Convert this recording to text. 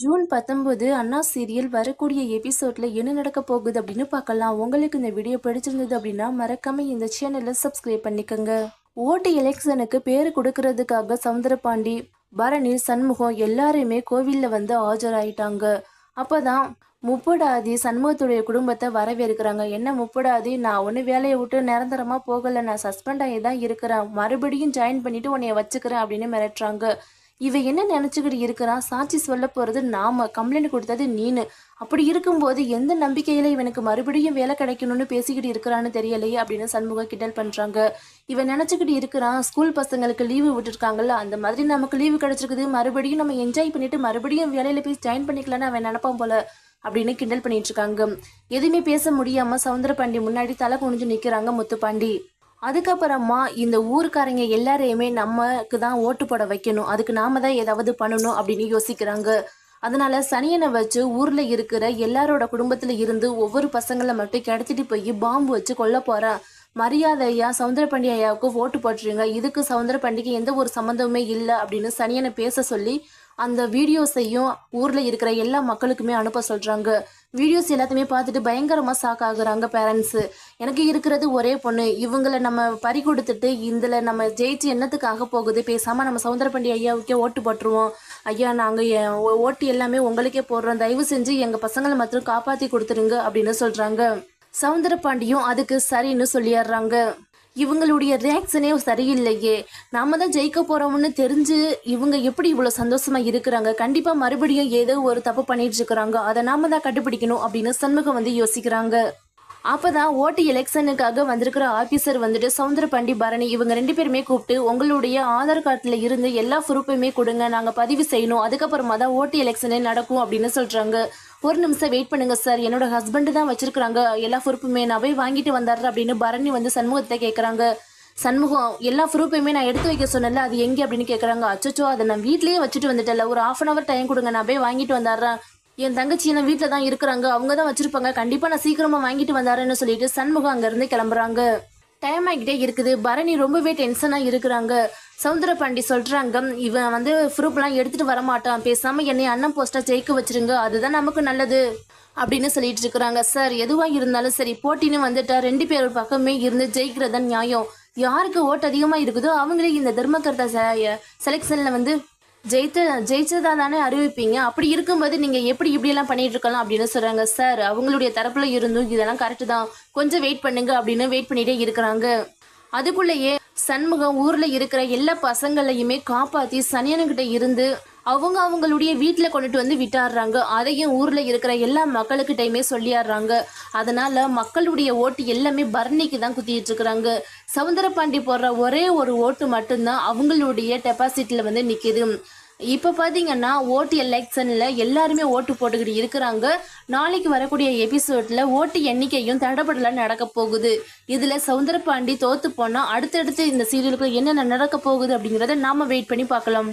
June பத்தொன்பது அண்ணா serial வரக்கூடிய எபிசோட்ல என்ன நடக்க போகுது அப்படின்னு பார்க்கலாம். உங்களுக்கு இந்த வீடியோ பிடிச்சிருந்தது அப்படின்னா மறக்காம இந்த சேனலை சப்ஸ்கிரைப் பண்ணிக்கோங்க. ஓட்டு எலெக்ஷனுக்கு பேர் கொடுக்கறதுக்காக சவுந்தரபாண்டி பரணி சண்முகம் எல்லாருமே கோவில்ல வந்து ஆஜராயிட்டாங்க. அப்பதான் முப்படாதி சண்முகத்துடைய குடும்பத்தை வரவேற்கிறாங்க. என்ன முப்படாதி? நான் ஒன்று வேலையை விட்டு நிரந்தரமாக போகலை. நான் சஸ்பெண்ட் ஆகி தான் இருக்கிறேன். மறுபடியும் ஜாயின் பண்ணிவிட்டு உன்னைய வச்சுக்கிறேன் அப்படின்னு மிரட்டுறாங்க. இவன் என்ன நினச்சிக்கிட்டு இருக்கிறான் சாட்சி சொல்ல போகிறது நாம. கம்ப்ளைண்ட் கொடுத்தது நீனு. அப்படி இருக்கும்போது எந்த நம்பிக்கையில் இவனுக்கு மறுபடியும் வேலை கிடைக்கணும்னு பேசிக்கிட்டு இருக்கிறான்னு தெரியலையே அப்படின்னு சண்முகம் கிண்டல் பண்ணுறாங்க இவன் நினச்சிக்கிட்டு இருக்கிறான் ஸ்கூல் பசங்களுக்கு லீவு விட்டுருக்காங்கல்ல அந்த மாதிரி நமக்கு லீவு கிடச்சிருக்குது. மறுபடியும் நம்ம என்ஜாய் பண்ணிட்டு மறுபடியும் வேலையில் போய் ஜாயின் பண்ணிக்கலான்னு அவன் நினப்பான் போல அப்படின்னு கிண்டல் பண்ணிட்டு இருக்காங்க. எதுவுமே பேச முடியாம சவுந்தரபாண்டி முன்னாடி தலை குனிஞ்சு நிற்கிறாங்க முத்துப்பாண்டி. அதுக்கப்புறமா இந்த ஊருக்காரங்க எல்லாரையுமே நமக்கு தான் ஓட்டு போட வைக்கணும். அதுக்கு நாம தான் ஏதாவது பண்ணணும் அப்படின்னு யோசிக்கிறாங்க. அதனால சனியனை வச்சு ஊர்ல இருக்கிற எல்லாரோட குடும்பத்துல இருந்து ஒவ்வொரு பசங்களை மட்டும் கடத்திட்டு போய் பாம்பு வச்சு கொல்ல போறான் மரியாதையா சவுந்தரபாண்டி ஐயாவுக்கு ஓட்டு போட்டுருங்க. இதுக்கு சவுந்தரபாண்டிக்கு எந்த ஒரு சம்மந்தமுமே இல்லை அப்படின்னு சனியனை பேச சொல்லி அந்த வீடியோஸையும் ஊர்ல இருக்கிற எல்லா மக்களுக்குமே அனுப்ப சொல்றாங்க. வீடியோஸ் எல்லாத்தையுமே பார்த்துட்டு பயங்கரமாக ஷாக் ஆகுறாங்க பேரண்ட்ஸு எனக்கு இருக்கிறது ஒரே பொண்ணு. இவங்களை நம்ம பறி கொடுத்துட்டு இதில் நம்ம ஜெயிச்சு என்னத்துக்காக போகுது? பேசாமல் நம்ம சவுந்தரபாண்டி ஐயாவுக்கே ஓட்டு போட்டுருவோம். ஐயா நாங்கள் ஓட்டு எல்லாமே உங்களுக்கே போடுறோம். தயவு செஞ்சு எங்கள் பசங்களை மாத்திரம் காப்பாற்றி கொடுத்துருங்க அப்படின்னு சொல்கிறாங்க சவுந்தரபாண்டியும் அதுக்கு சரின்னு சொல்லிடுறாங்க. இவங்களுடைய ரியாக்ஷனே சரியில்லையே. நாம தான் ஜெயிக்க போறோம்னு தெரிஞ்சு இவங்க எப்படி இவ்வளவு சந்தோஷமா இருக்கிறாங்க? கண்டிப்பா மறுபடியும் ஏதோ ஒரு தப்பு பண்ணிட்டு இருக்கிறாங்க. அதை நாம தான் கண்டுபிடிக்கணும் அப்படின்னு சண்முகம் வந்து யோசிக்கிறாங்க. அப்பதான் ஓட்டு எலெக்ஷனுக்காக வந்திருக்கிற ஆஃபீஸர் வந்துட்டு சவுந்தரபாண்டி பரணி இவங்க ரெண்டு பேருமே கூப்பிட்டு உங்களுடைய ஆதார் கார்டில் இருந்து எல்லா ப்ரூஃபையுமே கொடுங்க நாங்கள் பதிவு செய்யணும். அதுக்கப்புறமா தான் ஓட்டு எலெக்ஷனே நடக்கும் அப்படின்னு சொல்கிறாங்க ஒரு நிமிஷம் வெயிட் பண்ணுங்க சார் என்னோட ஹஸ்பண்டு தான் வச்சிருக்கிறாங்க. எல்லா ப்ரூஃபுமே நான் போய் வாங்கிட்டு வந்தாரு அப்படின்னு பரணி வந்து சண்முகத்தை கேட்குறாங்க சண்முகம் எல்லா ப்ரூஃபையுமே நான் எடுத்து வைக்க சொன்னல அது எங்கே அப்படின்னு கேட்குறாங்க அச்சச்சோ அதை நான் வீட்லேயே வச்சுட்டு வந்துட்டேன்ல. ஒரு ஆஃப் அன் அவர் டைம் கொடுங்க நான் போய் வாங்கிட்டு வந்துடுறேன். என் தங்கச்சி என்ன வீட்டில் தான் இருக்கிறாங்க அவங்க தான் வச்சிருப்பாங்க. கண்டிப்பாக நான் சீக்கிரமாக வாங்கிட்டு வந்தாருன்னு சொல்லிட்டு சண்முகம் அங்கேருந்து கிளம்புறாங்க. டைம் ஆகிட்டே இருக்குது. பரணி ரொம்பவே டென்ஷனாக இருக்கிறாங்க. சவுந்தர பாண்டி சொல்கிறாங்க இவன் வந்து ப்ரூஃப்லாம் எடுத்துகிட்டு வர மாட்டான் என்னை அண்ணன் போஸ்ட்டாக ஜெயிக்க வச்சிருங்க. அதுதான் நமக்கு நல்லது. அப்படின்னு சொல்லிட்டு இருக்கிறாங்க. சார் எதுவாக இருந்தாலும் சரி போட்டின்னு வந்துட்டா ரெண்டு பேர் பக்கமே இருந்து ஜெயிக்கிறதா நியாயம். யாருக்கு ஓட்டு அதிகமாக இருக்குதோ அவங்களே இந்த தர்மகர்த்தா செலெக்ஷனில் வந்து ஜெயித்த ஜெயிச்சதா தானே அறிவிப்பீங்க? அப்படி இருக்கும்போது நீங்க எப்படி இப்படி எல்லாம் பண்ணிட்டு இருக்கலாம் அப்படின்னு சொல்றாங்க. சார் அவங்களுடைய தரப்புல இருந்தும் இதெல்லாம் கரெக்டு தான். கொஞ்சம் வெயிட் பண்ணுங்க அப்படின்னு வெயிட் பண்ணிட்டே இருக்கிறாங்க. அதுக்குள்ளேயே சண்முகம் ஊர்ல இருக்கிற எல்லா பசங்களையுமே காப்பாத்தி சனியனுக்கிட்ட இருந்து அவங்க அவங்களுடைய வீட்டில் கொண்டுட்டு வந்து விட்டாடுறாங்க. அதையும் ஊரில் இருக்கிற எல்லா மக்களுக்கிட்டையுமே சொல்லிடுறாங்க அதனால மக்களுடைய ஓட்டு எல்லாமே பரணிக்கு தான் குத்திட்டு இருக்கிறாங்க. சவுந்தரபாண்டி போடுற ஒரே ஒரு ஓட்டு மட்டும்தான் அவங்களுடைய டெபாசிட்டில் வந்து நிற்கிது இப்போ பார்த்தீங்கன்னா ஓட்டு எலெக்ஷனில் எல்லாருமே ஓட்டு போட்டுக்கிட்டு இருக்கிறாங்க. நாளைக்கு வரக்கூடிய எபிசோடில் ஓட்டு எண்ணிக்கையும் தடபடல நடக்க போகுது. இதில் சவுந்தரபாண்டி தோற்று போனால் அடுத்தடுத்து இந்த சீரியலுக்கு என்னென்ன நடக்க போகுது அப்படிங்கிறத நாம் வெயிட் பண்ணி பார்க்கலாம்.